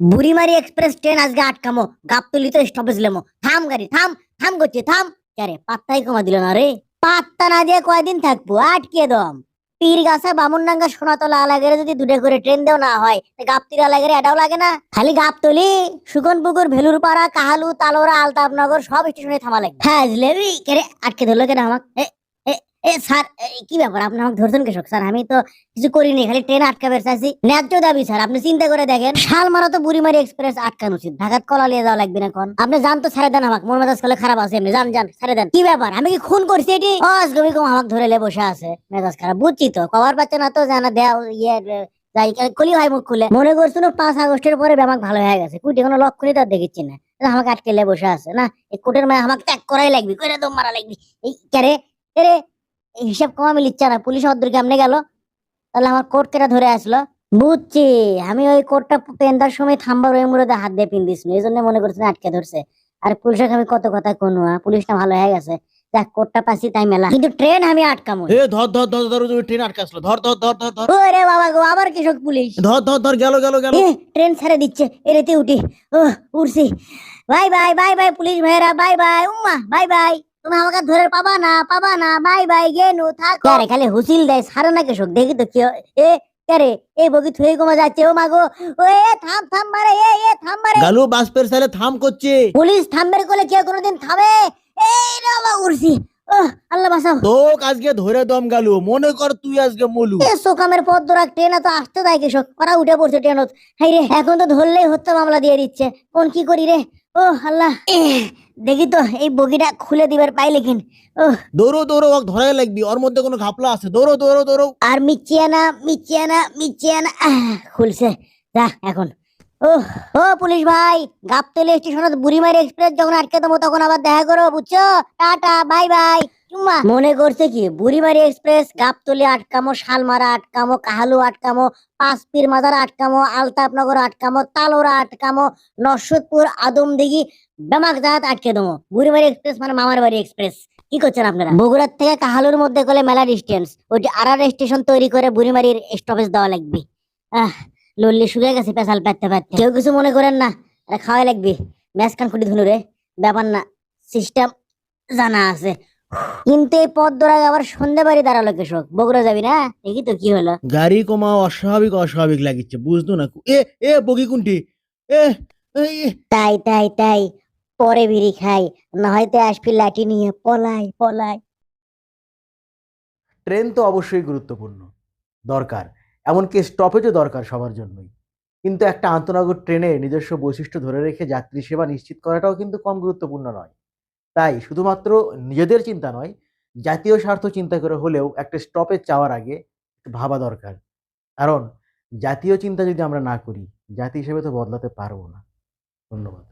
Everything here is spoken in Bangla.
বুড়িমারি এক্সপ্রেস ট্রেন আজকে আটকামো গাবতলি তো স্টপেজ লেমো। থাম গাড়ি, থাম থাম করছে থাম। আরে পাত্তাই কমা দিল না রে। পাত্তা না দিয়ে কয়দিন থাকব? আটকে দম। পীর গাছা বামুনডাঙ্গা, সোনাতলা আলাগেরে যদি দুটো করে ট্রেন দেও না হয় গাবতির আলাগেরে এটাও লাগে না? খালি গাবতলি সুগনপুকুর ভেলুর পাড়া কাহালু, তালোরা আলতাবনগর সব স্টেশনে থামা লাগবে। হ্যাঁ জিলেবি কেরে আটকে ধরলো কেন আমাকে? এ, স্যার কি ব্যাপার? আপনি আমাকে ধরছেন কৃষক স্যার আমি তো কিছু করিনি খালি ট্রেন ন্যায্য দাবি স্যার আপনি চিন্তা করে দেখেন। শালমারা তো বুড়িমারি এক্সপ্রেস আটকানো উচিত ঢাকাত কলা নিয়ে যাওয়া লাগবে না এখন। আপনি তো দেন আমাকে। মন মেজাজ খারাপ আছে দেন। কি ব্যাপার? আমি কি খুন করছি এটি? অসগবি কম আমাকে ধরে লে বসে আছে। মেজাজ খারাপ। বুঝছি তো কবার পাচ্ছে না তো জানা দেয়া ইয়ে যাই কলি হয় মুখ খুলে। মনে করছ না পাঁচ আগস্টের পরে ব্যামাক ভালো হয়ে গেছে? কুটি কোনো লক্ষণই তার দেখিচ্ছি না। আমাকে আটকে লে বসে আছে না? কোটের মায় আমাকে ত্যাগ করাই লাগবে কইরা দম মারা লাগবে। এই এরে এই হিসাব কমা মিলিচ্ছে না পুলিশ অদ্দূর কেমনে গেল। তাহলে আমার কোট কেটা ধরে আসলো। বুঝছি আমি ওই কোটটা পেন্দার সময় থাম্বার ওই মুড়ে হাত দিয়ে পিন এই জন্য মনে করছি আটকে ধরছে। আর পুলিশের আমি কত কথা কোনো পুলিশটা ভালো হয়ে গেছে। দেখ কোটটা পাচ্ছি তাই মেলা। কিন্তু ট্রেন আমি আটকামো এ ধর ধর ধর ধর ট্রেন ধর ধর ধর ধর ধর। ওরে বাবা গো আবার পুলিশ। ধর ধর ধর গেল গেল গেল। ট্রেন ছেড়ে দিচ্ছে এরেতে উঠি। ও উঠছি bye bye bye bye police ভাইরা বাই বাই উম্মা বাই বাই। তুমি আমাকে ধরে পাবা না পাবা না বাই বাই গেনু থাকো। আরে খালি হুসিল দেয় সারা না কৃষক দেখি তো কি এ আরে এই বগি থুয়ে কমা যাচ্ছে ও মাগো ও এ থাম থাম মারে এ এ থাম মারে। গালু বাস পের সালে থাম করছে। পুলিশ থামবের কোলে কেউ কোনোদিন থামে? এই রে বাবা উড়ছি। ও আল্লাহ বাঁচাও। তোক আজকে ধরে দম গালু। মনে কর তুই আজকে মলু। এ সোকামের পথ ধরা ট্রেনে তো আসতে দেয় কৃষক ওরা উঠে পড়ছে ট্রেনত। হাই রে এখন তো ধরলেই হত্যা মামলা দিয়ে দিচ্ছে। কোন কি করি রে? ও আল্লাহ। দেখি তো এই বগিটা খুলে দিবার পাই লেকিন ও দৌড়ো দৌড়ো ওক ধরাই লাগবি। ওর মধ্যে কোনো ঘাপলা আছে। দৌড়ো দৌড়ো দৌড়ো। আর মিচিয়ানা মিচিয়ানা মিচিয়ানা আহ, খুলছে। যা এখন। ও ও পুলিশ ভাই গাবতলি স্টেশনত বুড়িমারি এক্সপ্রেস যখন আটকে দেবো তখন আবার দেখা করো বুঝছ? Tata bye bye. মনে করছে কি বুড়িমারি এক্সপ্রেস গাবতলি আটকামো শালমারা আটকামো কাহালু আটকামো পাঁচপির মাজার আটকামো আলতাপনগর আটকামো তালোরা আটকামো নরসদপুর আদমদিঘি বেমাক জাহাজ আটকে দেবো। বুড়িমারি এক্সপ্রেস মানে মামার বাড়ি এক্সপ্রেস। কি করছেন আপনারা? বগুড়ার থেকে কাহালুর মধ্যে গেলে মেলা ডিস্টেন্স ওইটি আরার স্টেশন তৈরি করে বুড়িমারির স্টপেজ দেওয়া লাগবে। আহ লল্লি শুকিয়ে গেছে পেশাল পাততে পাততে। কেউ কিছু মনে করেন না খাওয়াই লাগবে। ম্যাচ কান কুটি ধুনু রে। ব্যাপার না সিস্টেম জানা আছে। কিন্তু এই পথ ধরা আবার সন্ধে বাড়ি দাঁড়াল কৃষক। বগুড়া যাবি না? দেখি তো কি হলো। গাড়ি কমা অস্বাভাবিক অস্বাভাবিক লাগিচ্ছে বুঝতো না। এ এ বগি কোনটি? এ এই, তাই তাই তাই। পরে বিড়ি খাই না হয়তো আসবি লাঠি নিয়ে। পলাই পলাই। ট্রেন তো অবশ্যই গুরুত্বপূর্ণ দরকার। এমনকি স্টপেজও দরকার সবার জন্যই। কিন্তু একটা আন্তনগর ট্রেনে নিজস্ব বৈশিষ্ট্য ধরে রেখে যাত্রী সেবা নিশ্চিত করাটাও কিন্তু কম গুরুত্বপূর্ণ নয়। তাই শুধুমাত্র নিজেদের চিন্তা নয়, জাতীয় স্বার্থ চিন্তা করে হলেও একটা স্টপেজ চাওয়ার আগে ভাবা দরকার। কারণ জাতীয় চিন্তা যদি আমরা না করি, জাতি হিসেবে তো বদলাতে পারব না। ধন্যবাদ।